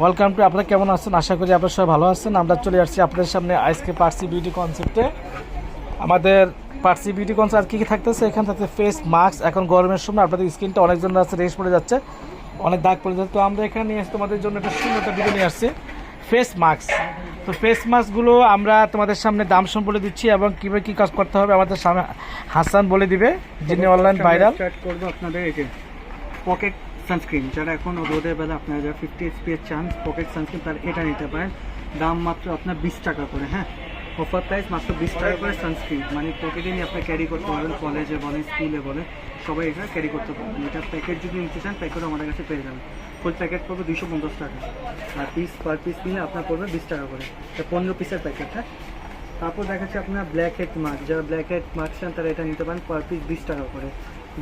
Welcome to আপনারা কেমন আছেন? আশা করি আপনারা সবাই ভালো আছেন। আমরা চলে আসছি আপনাদের সামনে আজকে পার্সি বিউটি কনসেপ্টে আমাদের পার্সি বিউটি কনসেপ্ট আর কী কী থাকতেছে? এখানে থাকতে ফেস মাস্ক এখন গরমের সময় আপনাদের স্কিনটা অনেকজন আছে রেস পড়ে যাচ্ছে অনেক দাগ পড়ে যাচ্ছে। তো আমরা এখানে নিয়ে এসে তোমাদের জন্য একটা সুন্দর একটা ভিডিও নিয়ে আসছি। ফেস মাস্ক তো ফেস মাস্কগুলো আমরা তোমাদের সামনে দাম সম্পর্কে দিচ্ছি এবং কীভাবে কী কাজ করতে হবে আমাদের সামনে হাসান বলে দিবে যিনি অনলাইন ভাইরাল আপনাদের পকেট সানস্ক্রিন যারা এখন রোদের বেলা আপনারা যারা ফিফটি এসপিএস চান পকেট সানস্ক্রিন তারা এটা নিতে পারেন। দাম মাত্র আপনার বিশ টাকা করে হ্যাঁ? অফার প্রাইস মাত্র বিশ টাকা করে সানস্ক্রিন মানে প্রতিদিনই আপনি ক্যারি করতে পারবেন কলেজে বলেন স্কুলে বলেন, সবাই এটা ক্যারি করতে পারবেন। এটা প্যাকেট যদি নিতে চান প্যাকেটও আমাদের কাছে পেয়ে যাবেন। ফুল প্যাকেট পড়বে দুশো পঞ্চাশ টাকা। আর পিস পার পিস নিলে আপনার পড়বে বিশ টাকা করে। পনেরো পিসের প্যাকেট হ্যাঁ? তারপর দেখাচ্ছে আপনার ব্ল্যাক হেড মার্ক যারা ব্ল্যাক হেড মার্ক চান, তারা এটা নিতে পারেন পার পিস বিশ টাকা করে।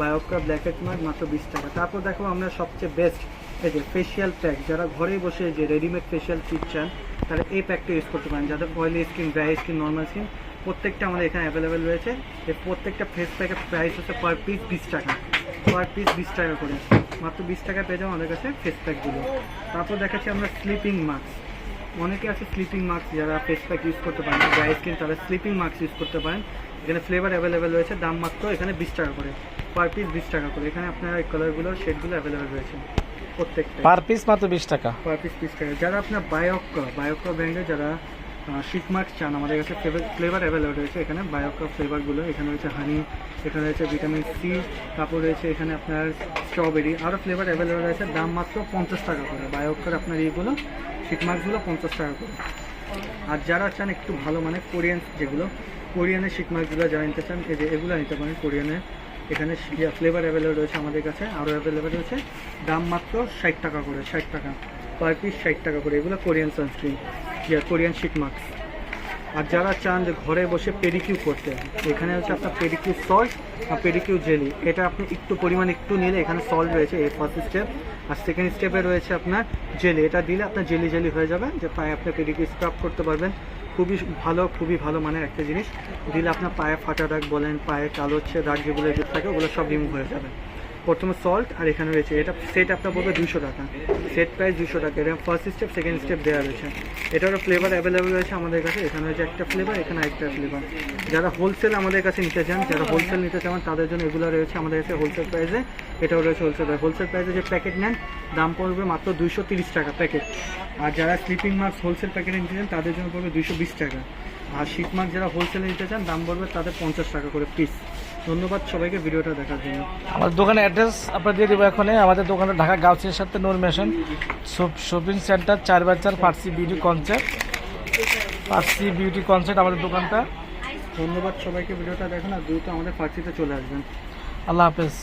বায়োকা ব্ল্যাক হেড মার্ক মাত্র বিশ টাকা। তারপর দেখো আমরা সবচেয়ে বেস্ট এই যে ফেশিয়াল প্যাক যারা ঘরে বসে যে রেডিমেড ফেশিয়াল কিট চান, তারা এই প্যাকটা ইউজ করতে পারেন। যাদের oily skin dry skin normal skin প্রত্যেকটা আমাদের এখানে অ্যাভেলেবেল রয়েছে। এই প্রত্যেকটা ফেস প্যাকের প্রাইস হচ্ছে পার পিস বিশ টাকা। পার পিস বিশ টাকা করে। মাত্র বিশ টাকা পেয়ে যাব আমাদের কাছে ফেস প্যাকগুলো তারপর দেখাচ্ছি আমরা স্লিপিং মাস্ক অনেকে আছে স্লিপিং মাস্ক যারা ফেস প্যাক ইউজ করতে পারেন ড্রাই স্কিন তারা স্লিপিং মাস্ক ইউজ করতে পারেন। এখানে ফ্লেভার অ্যাভেলেবেল রয়েছে দাম মাত্র এখানে বিশ টাকা করে। পার পিস বিশ টাকা করে। এখানে আপনার এই কালারগুলো শেডগুলো অ্যাভেলেবেল রয়েছে প্রত্যেকটা পার পিস মাত্র বিশ টাকা। পার পিস বিশ টাকা। যারা আপনার বায়োকা বায়োকা ব্র্যান্ডে যারা শিট মার্ক চান। আমাদের কাছে ফ্লেভার অ্যাভেলেবেল রয়েছে। এখানে বায়োকা ফ্লেভারগুলো এখানে রয়েছে হানি এখানে রয়েছে ভিটামিন সি তারপর রয়েছে এখানে আপনার স্ট্রবেরি আরও ফ্লেভার অ্যাভেলেবেল রয়েছে। দাম মাত্র পঞ্চাশ টাকা করে। বায়োকার আপনার এইগুলো শিট মার্কসগুলো পঞ্চাশ টাকা করে। আর যারা চান একটু ভালো মানে কোরিয়ান যেগুলো কোরিয়ানের শিট মার্কগুলো যারা নিতে চান যে এগুলো নিতে পারেন কোরিয়ানের এখানে ফ্লেভার অ্যাভেলেবেল রয়েছে আমাদের কাছে আরও অ্যাভেলেবেল রয়েছে। দাম মাত্র ষাট টাকা করে, ষাট টাকা। পার পিস ষাট টাকা করে। এগুলো Korean sunscreen Korean sheet mask আর যারা চান যে ঘরে বসে পেডিকিউ করতে, এখানে হচ্ছে আপনার পেডিকিউ সল্ট আর পেডিকিউ জেলি এটা আপনি একটু পরিমাণ একটু নিলে এখানে সল্ট রয়েছে, এই ফার্স্ট স্টেপ আর সেকেন্ড স্টেপে রয়েছে আপনার জেলি এটা দিলে আপনার জেলি জেলি হয়ে যাবে, যে পায়ে আপনি পেডিকিউ স্ক্রাব করতে পারবেন। খুবই ভালো খুবই ভালো মানের একটা জিনিস। দিলে আপনার পায়ে ফাটা দাগ বলেন, পায়ে কালো হচ্ছে দাগ যেগুলো থাকে, ওগুলো সব রিমুভ হয়ে যাবে। প্রথমে সল্ট আর এখানে রয়েছে, এটা সেট আপনার পড়বে দুশো টাকা। সেট প্রাইস দুশো টাকা। এটা ফার্স্ট স্টেপ সেকেন্ড স্টেপ দেওয়া রয়েছে। এটারও ফ্লেভার অ্যাভেলেবেল রয়েছে আমাদের কাছে। এখানে রয়েছে একটা ফ্লেভার এখানে একটা ফ্লেভার যারা হোলসেল আমাদের কাছে নিতে চান, যারা হোলসেল নিতে চান, তাদের জন্য এগুলো রয়েছে আমাদের কাছে হোলসেল প্রাইসে এটাও রয়েছে হোলসেল প্রাইস হোলসেল প্রাইসে যে প্যাকেট নেন, দাম পড়বে মাত্র দুইশো তিরিশ টাকা প্যাকেট আর যারা স্লিপিং মার্কস হোলসেল প্যাকেটে নিতে চান, তাদের জন্য পড়বে দুশো বিশ টাকা। আর শীত মার্ক যারা হোলসেলে নিতে চান, দাম পড়বে তাদের পঞ্চাশ টাকা করে পিস ধন্যবাদ সবাইকে ভিডিওটা দেখার জন্য। আমাদের দোকানের অ্যাড্রেস আপনার দিয়ে দেবো এখানে আমাদের দোকানে ঢাকা গাউসির সাথে নূর মেশন শপিং সেন্টার চার বাই চার Farsi beauty concept Farsi beauty concept আমাদের দোকানটা। ধন্যবাদ সবাইকে ভিডিওটা দেখেন আর দ্রুত আমাদের ফার্সিতে চলে আসবেন। আল্লাহ হাফেজ।